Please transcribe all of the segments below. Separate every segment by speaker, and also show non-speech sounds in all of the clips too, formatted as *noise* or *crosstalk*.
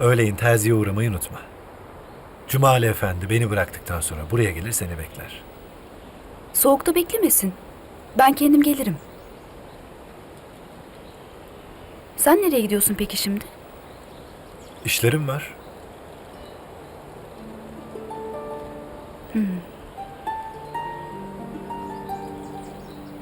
Speaker 1: Öğleyin terziye uğramayı unutma. Cumali Efendi beni bıraktıktan sonra buraya gelir seni bekler.
Speaker 2: Soğukta beklemesin. Ben kendim gelirim. Sen nereye gidiyorsun peki şimdi?
Speaker 1: İşlerim var.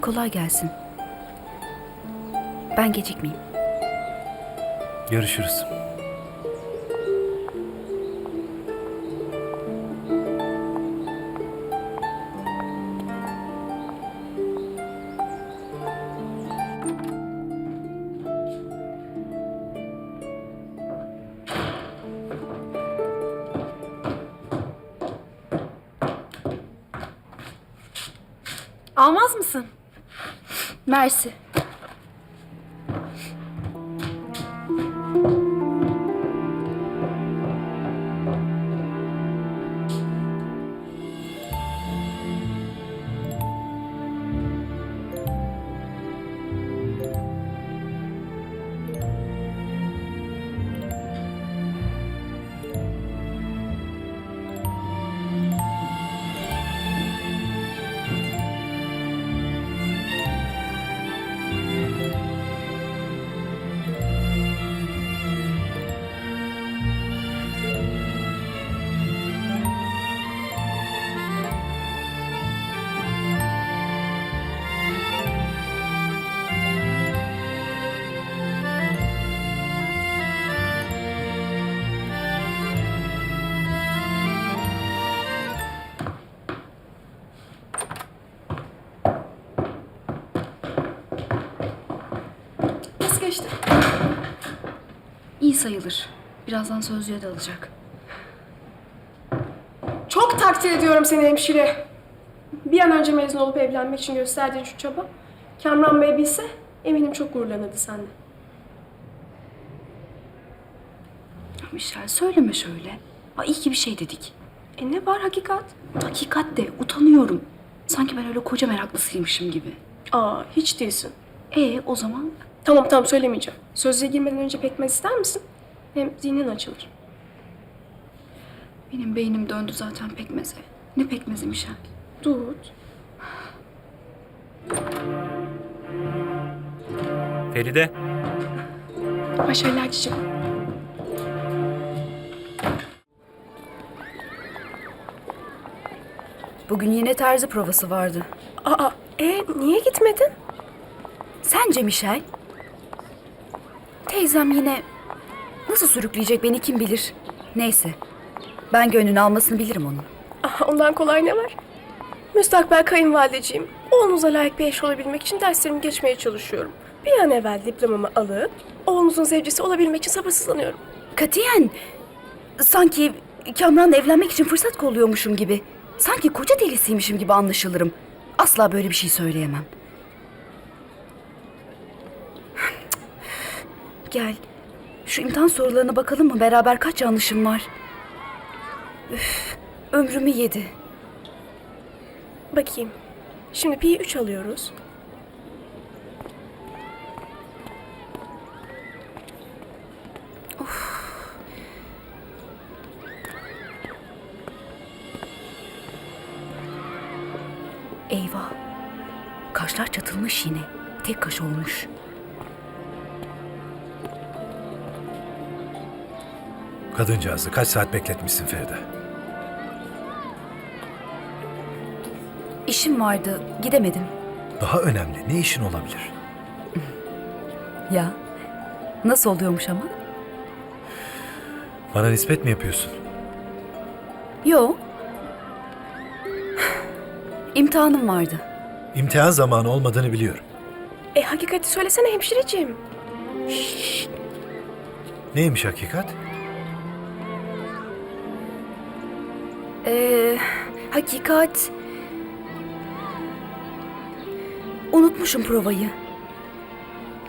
Speaker 2: Kolay gelsin. Ben gecikmeyeyim.
Speaker 1: Görüşürüz.
Speaker 2: Mersi. İyi sayılır. Birazdan sözlüğe de alacak.
Speaker 3: Çok takdir ediyorum seni hemşire. Bir an önce mezun olup evlenmek için gösterdiğin şu çaba. Kamran Bey bilse eminim çok gururlanırdı senden.
Speaker 2: Michel söyleme şöyle. Ha, iyi ki bir şey dedik.
Speaker 3: E ne var hakikat?
Speaker 2: Hakikat de utanıyorum. Sanki ben öyle koca meraklısıymışım gibi.
Speaker 3: Aa hiç değilsin.
Speaker 2: E o zaman
Speaker 3: Tamam tamam söylemeyeceğim. Sözlüğe girmeden önce pekmez ister misin? Hem zihnin açılır.
Speaker 2: benim beynim döndü zaten pekmeze. Ne pekmezi Michel?
Speaker 3: Dut.
Speaker 4: Feride,
Speaker 3: Başarılar çiçeğim.
Speaker 2: Bugün yine terzi provası vardı.
Speaker 3: Aa e niye gitmedin?
Speaker 2: Sence Michel? Teyzem yine nasıl sürükleyecek beni kim bilir. Neyse. Ben gönlünü almasını bilirim onun.
Speaker 3: Aha, ondan kolay ne var? Müstakbel kayınvalideciğim. Oğlunuza layık bir eş olabilmek için derslerimi geçmeye çalışıyorum. Bir an evvel diplomamı alıp oğlunuzun zevcesi olabilmek için sabırsızlanıyorum.
Speaker 2: Katiyen. Sanki Kamran'la evlenmek için fırsat kolluyormuşum gibi. Sanki koca delisiymişim gibi anlaşılırım. Asla böyle bir şey söyleyemem. Gel. Şu imtihan sorularına bakalım mı? Beraber kaç yanlışım var? Üf, ömrümü yedi.
Speaker 3: Bakayım. Şimdi pi 3 alıyoruz.
Speaker 2: Eyvah. Kaşlar çatılmış yine. Tek kaş olmuş.
Speaker 1: Kadıncağızı kaç saat bekletmişsin Feride?
Speaker 2: İşim vardı. Gidemedim.
Speaker 1: Daha önemli ne işin olabilir? *laughs*
Speaker 2: Ya. Nasıl oluyormuş ama?
Speaker 1: Bana nispet mi yapıyorsun?
Speaker 2: Yo. *sighs* İmtihanım vardı.
Speaker 1: İmtihan zamanı olmadığını biliyorum.
Speaker 3: E hakikati söylesene hemşireciğim.
Speaker 1: Neymiş hakikat?
Speaker 2: Ee, hakikat... Unutmuşum provayı.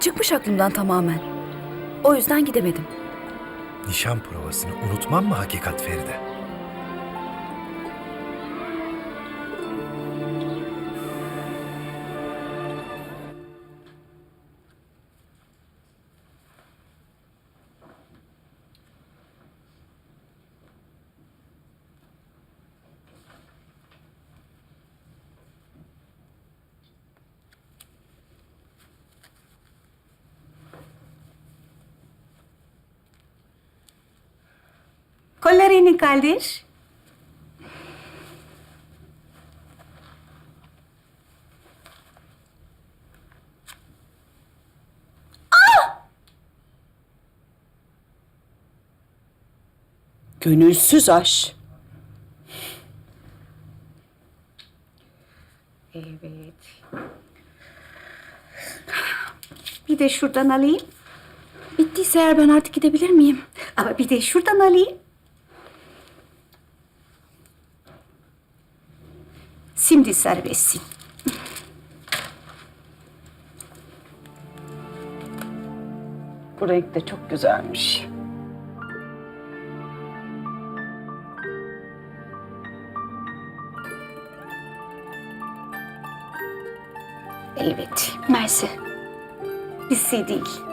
Speaker 2: Çıkmış aklımdan tamamen. O yüzden gidemedim.
Speaker 1: Nişan provasını unutmam mı hakikat Feride?
Speaker 4: Kollarını kaldır. Gönülsüz aş. Evet. Bir de şuradan alayım.
Speaker 2: Bittiyse eğer ben artık gidebilir miyim?
Speaker 4: Ama bir de şuradan alayım. Şimdi serbestsin. Bu renk de çok güzelmiş. Evet,
Speaker 2: Mersi.
Speaker 4: bir şey değil.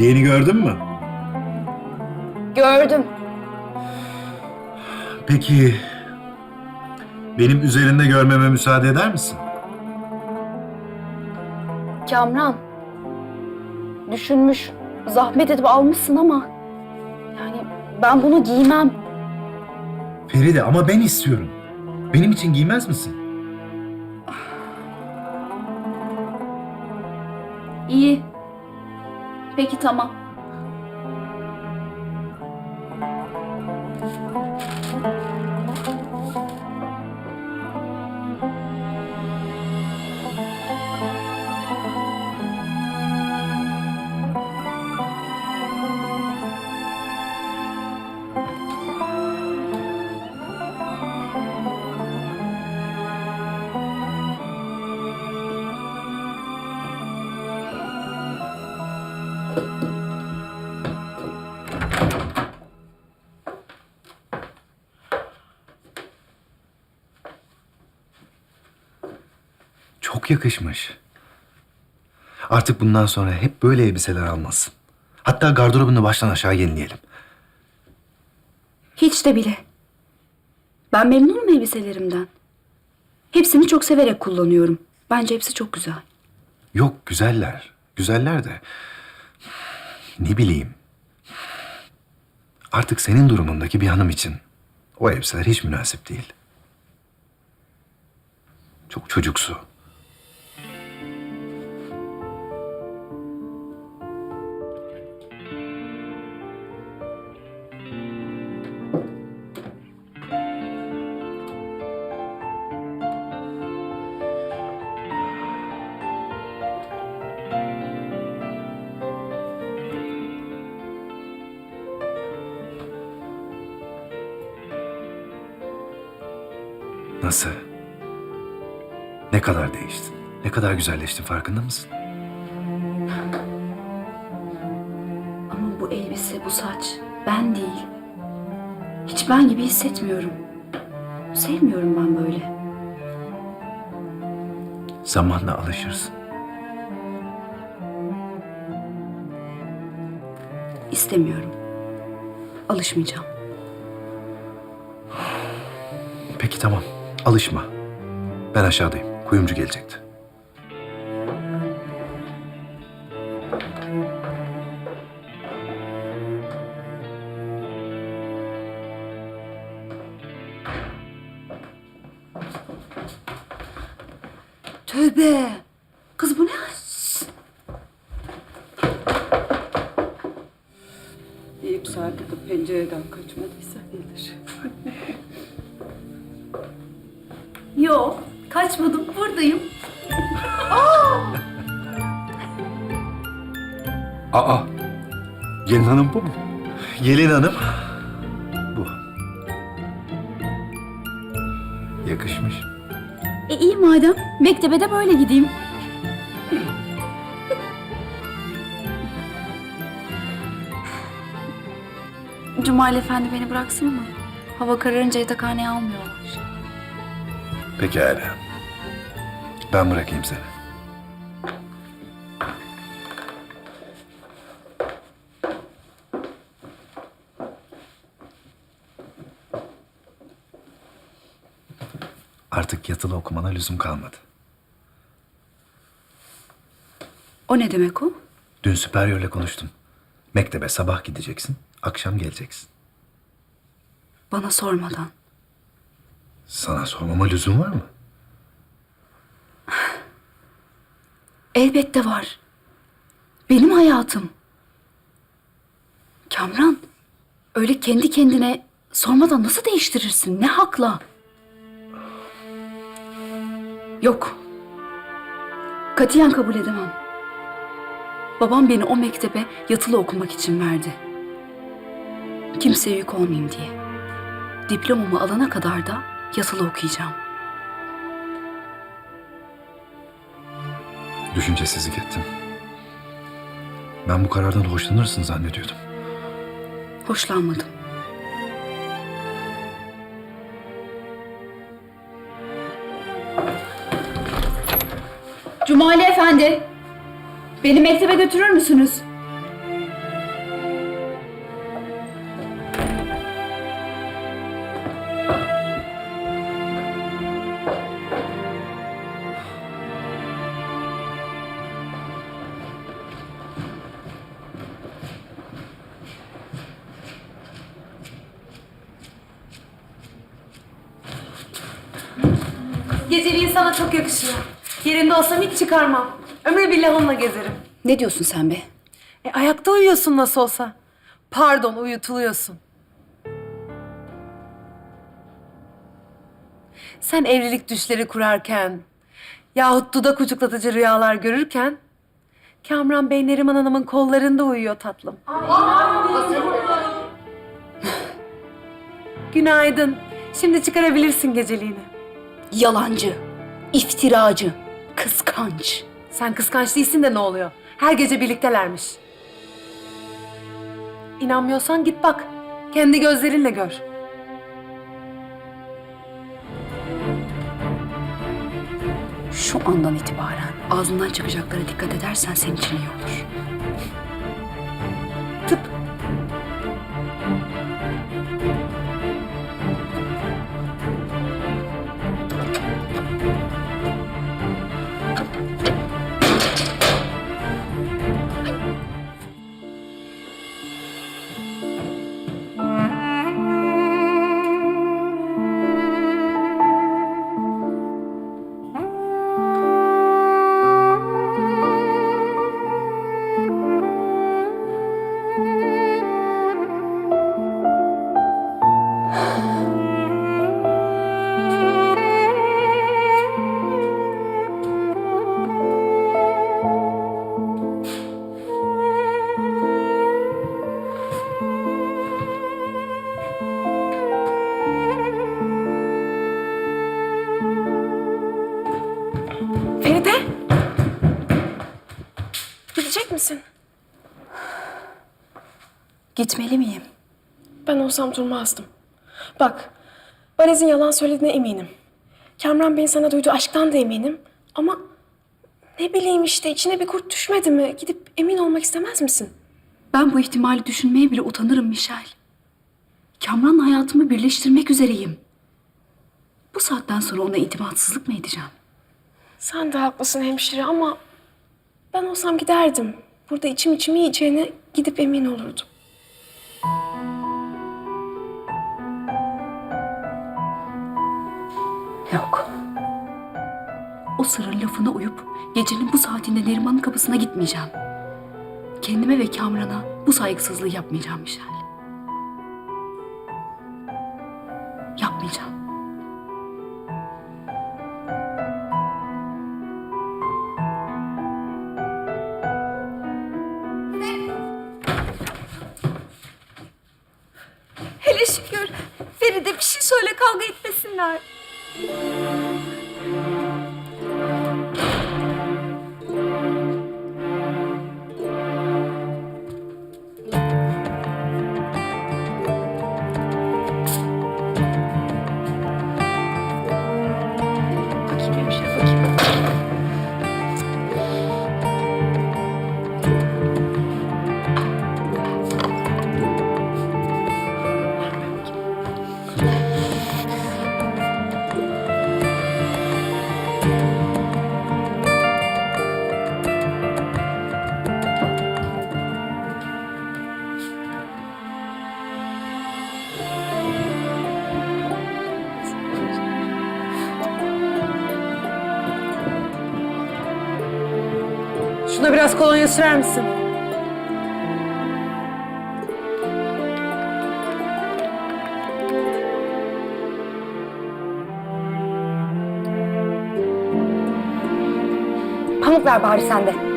Speaker 5: Hediyeni gördün mü?
Speaker 2: Gördüm.
Speaker 5: Peki benim üzerinde görmeme müsaade eder misin?
Speaker 2: Kamran. Düşünmüş, zahmet edip almışsın ama... Yani ben bunu giymem.
Speaker 5: Feride ama ben istiyorum. Benim için giymez misin?
Speaker 2: İyi. Peki tamam.
Speaker 1: Çok yakışmış. Artık bundan sonra hep böyle elbiseler almalısın. Hatta gardırobunu baştan aşağı yenileyelim.
Speaker 2: Hiç de bile. Ben memnunum elbiselerimden. Hepsini çok severek kullanıyorum. Bence hepsi çok güzel.
Speaker 1: Yok güzeller. Güzeller de. Ne bileyim. Artık senin durumundaki bir hanım için o elbiseler hiç münasip değil. Çok çocuksu. Kadar değiştin? Ne kadar güzelleştin farkında mısın?
Speaker 2: Ama bu elbise, bu saç ben değil. Hiç ben gibi hissetmiyorum. Sevmiyorum ben böyle.
Speaker 1: Zamanla alışırsın.
Speaker 2: İstemiyorum. Alışmayacağım.
Speaker 1: Peki tamam. Alışma. Ben aşağıdayım. Kuyumcu gelecekti.
Speaker 2: Tövbe. Kız bu ne?
Speaker 4: İyi bu saatte de pencereden kaçmadıysa iyidir.
Speaker 2: Yok, kaçmadım. Buradayım.
Speaker 1: Aa, gelin hanım bu mu? Gelin hanım. Bu. Yakışmış.
Speaker 2: E iyi madem. Mektebe de böyle gideyim. Cumali Efendi beni bıraksın ama hava kararınca yatakhaneye almıyorlar.
Speaker 1: Pekala. Ben bırakayım seni. Artık yatılı okumana lüzum kalmadı.
Speaker 2: O ne demek o?
Speaker 1: Dün süperyörle konuştum. Mektebe sabah gideceksin, akşam geleceksin.
Speaker 2: Bana sormadan.
Speaker 1: Sana sormama lüzum var mı?
Speaker 2: Elbette var. Benim hayatım. Kamran, öyle kendi kendine sormadan nasıl değiştirirsin? Ne hakla? Yok. Katiyen kabul edemem. Babam beni o mektebe yatılı okumak için verdi. Kimseye yük olmayayım diye. Diplomamı alana kadar da yatılı okuyacağım.
Speaker 1: Düşüncesizlik ettim. Ben bu karardan hoşlanırsın zannediyordum.
Speaker 2: Hoşlanmadım. Cumali Efendi, beni mektebe götürür müsünüz?
Speaker 6: Geceliğin sana çok yakışıyor. Yerinde olsam hiç çıkarmam. Ömrü billah onunla gezerim.
Speaker 2: Ne diyorsun sen be?
Speaker 6: E, ayakta uyuyorsun nasıl olsa. Pardon uyutuluyorsun. Sen evlilik düşleri kurarken yahut dudak ucuklatıcı rüyalar görürken Kamran Bey Neriman Hanım'ın kollarında uyuyor tatlım. Günaydın. Şimdi çıkarabilirsin geceliğini.
Speaker 2: Yalancı, iftiracı, kıskanç.
Speaker 6: Sen kıskanç değilsin de ne oluyor? Her gece birliktelermiş. İnanmıyorsan git bak. Kendi gözlerinle gör.
Speaker 2: Şu andan itibaren ağzından çıkacaklara dikkat edersen senin için iyi olur. Gitmeli miyim?
Speaker 3: Ben olsam durmazdım. Bak, Banez'in yalan söylediğine eminim. Kamran Bey'in sana duyduğu aşktan da eminim. Ama ne bileyim işte içine bir kurt düşmedi mi? Gidip emin olmak istemez misin?
Speaker 2: Ben bu ihtimali düşünmeye bile utanırım Michel. Kamran'la hayatımı birleştirmek üzereyim. Bu saatten sonra ona itimatsızlık mı edeceğim?
Speaker 3: Sen de haklısın hemşire ama ben olsam giderdim. Burada içim içimi yiyeceğine gidip emin olurdum.
Speaker 2: Yok.
Speaker 5: O sırrın lafına uyup gecenin bu saatinde Neriman'ın kapısına gitmeyeceğim. Kendime ve Kamran'a bu saygısızlığı yapmayacağım Mişel.
Speaker 6: Thank you. açıver misin?
Speaker 7: Pamuklar bari
Speaker 2: sende.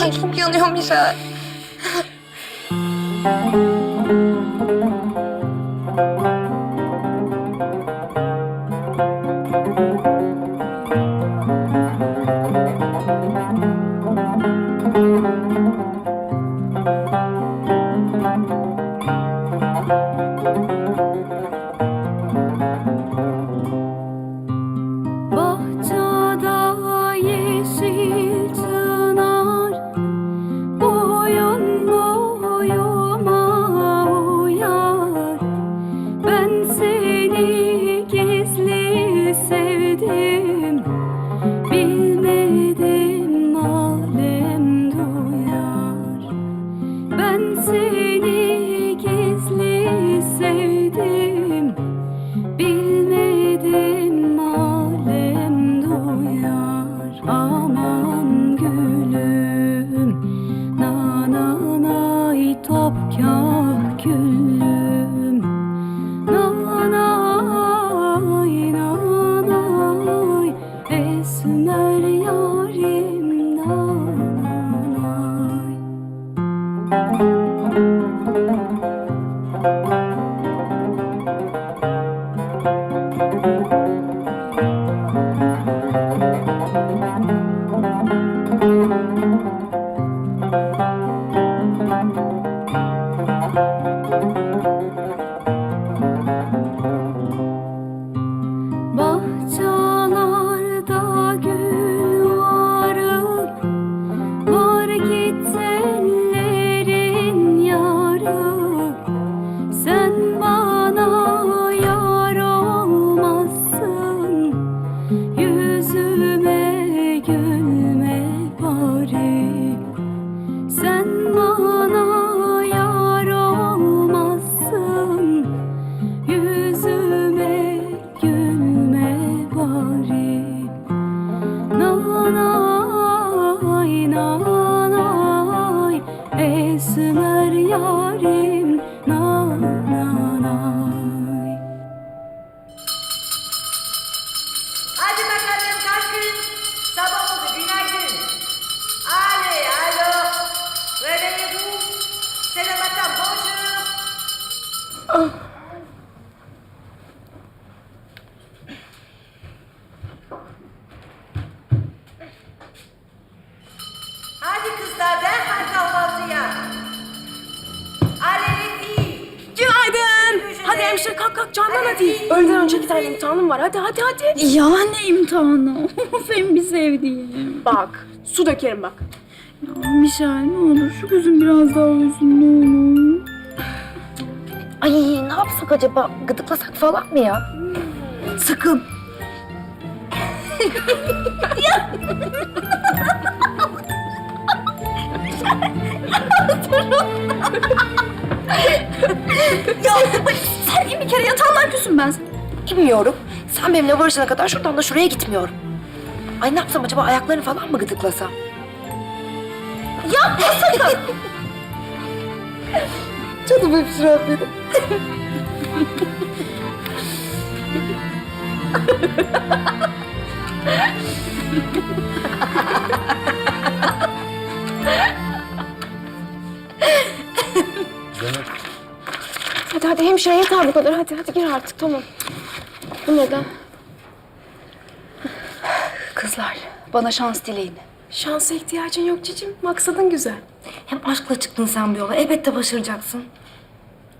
Speaker 2: Yanıyorum, yanıyorum İzel. topkâh güllü. tane imtihanım var. Hadi hadi hadi.
Speaker 5: Ya ne imtihanı? Of en bir sevdiğim.
Speaker 2: Bak su dökerim bak.
Speaker 5: Ya Mişel ne olur şu gözün biraz daha olsun ne olur.
Speaker 7: Ay ne yapsak acaba? Gıdıklasak falan mı ya?
Speaker 5: Sakın.
Speaker 2: ya sen bir kere yatağından küsüm ben sana.
Speaker 7: İnmiyorum. Sen benimle barışana kadar şuradan da şuraya gitmiyorum. Ay ne yapsam acaba ayaklarını falan mı gıdıklasam? Yapma sakın. *laughs* Canım hemşirem benim.
Speaker 3: Hadi hadi hemşire yeter bu kadar. Hadi hadi gir artık tamam. Bu neden?
Speaker 2: Kızlar bana şans dileyin.
Speaker 3: Şansa ihtiyacın yok cicim. Maksadın güzel.
Speaker 7: Hem aşkla çıktın sen bir yola. Elbette başaracaksın.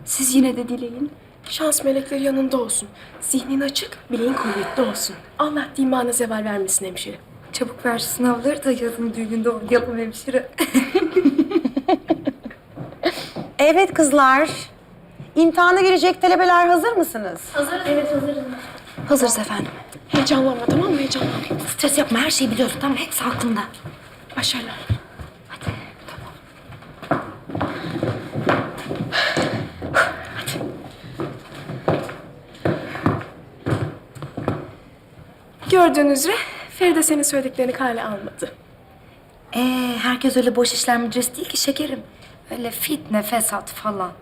Speaker 2: Siz yine de dileyin.
Speaker 3: Şans melekleri yanında olsun. Zihnin açık, bileğin kuvvetli olsun. Allah dimağına zeval vermesin hemşire.
Speaker 7: Çabuk ver şu sınavları da yazın düğününde oynayalım hemşire. *laughs*
Speaker 8: Evet kızlar. İmtihana girecek talebeler hazır mısınız?
Speaker 2: Hazırız efendim.
Speaker 3: Heyecanlanma tamam mı? Heyecanlanma.
Speaker 7: Stres yapma her şeyi biliyorsun tamam hepsi aklında.
Speaker 3: Başarılar. Gördüğünüz üzere Feride senin söylediklerini kale almadı.
Speaker 7: Ee, herkes öyle boş işler müdüresi değil ki şekerim. Öyle fitne, fesat falan.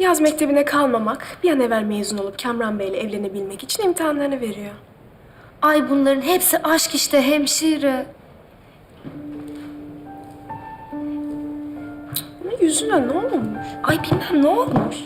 Speaker 7: Cık,
Speaker 3: Yaz mektebine kalmamak, bir an evvel mezun olup Kamran Bey'le evlenebilmek için imtihanlarını veriyor.
Speaker 7: Ay bunların hepsi aşk işte hemşire.
Speaker 3: Ama yüzüne ne olmuş?
Speaker 7: Ay bilmem ne olmuş.